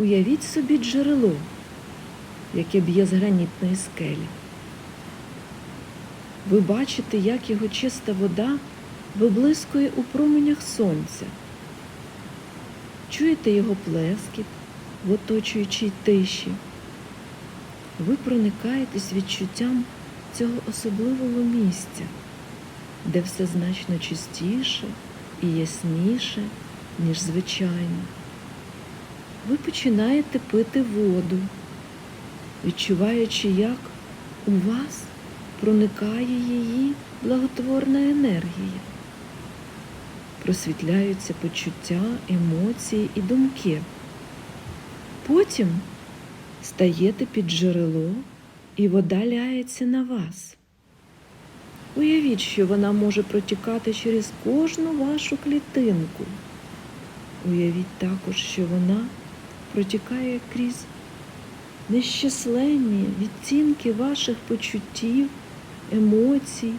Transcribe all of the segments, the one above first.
Уявіть собі джерело, яке б'є з гранітної скелі. Ви бачите, як його чиста вода виблискує у променях сонця. Чуєте його плескіт в оточуючій тиші. Ви проникаєтесь відчуттям цього особливого місця, де все значно чистіше і ясніше, ніж звичайно. Ви починаєте пити воду, відчуваючи, як у вас проникає її благотворна енергія. Просвітляються почуття, емоції і думки. Потім стаєте під джерело, і вода ляється на вас. Уявіть, що вона може протікати через кожну вашу клітинку. Уявіть також, що вона протікає крізь нещисленні відтінки ваших почуттів, емоцій,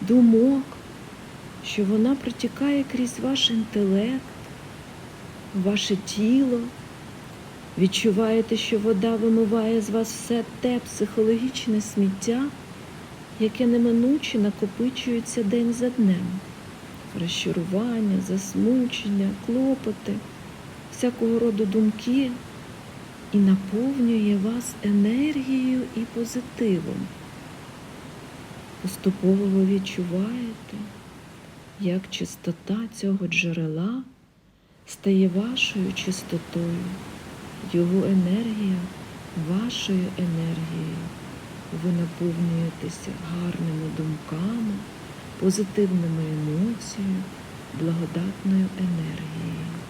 думок, що вона протікає крізь ваш інтелект, ваше тіло. Відчуваєте, що вода вимиває з вас все те психологічне сміття, яке неминуче накопичується день за днем. Розчарування, засмучення, клопоти, всякого роду думки і наповнює вас енергією і позитивом. Поступово ви відчуваєте, як чистота цього джерела стає вашою чистотою, його енергія вашою енергією. Ви наповнюєтеся гарними думками, позитивними емоціями, благодатною енергією.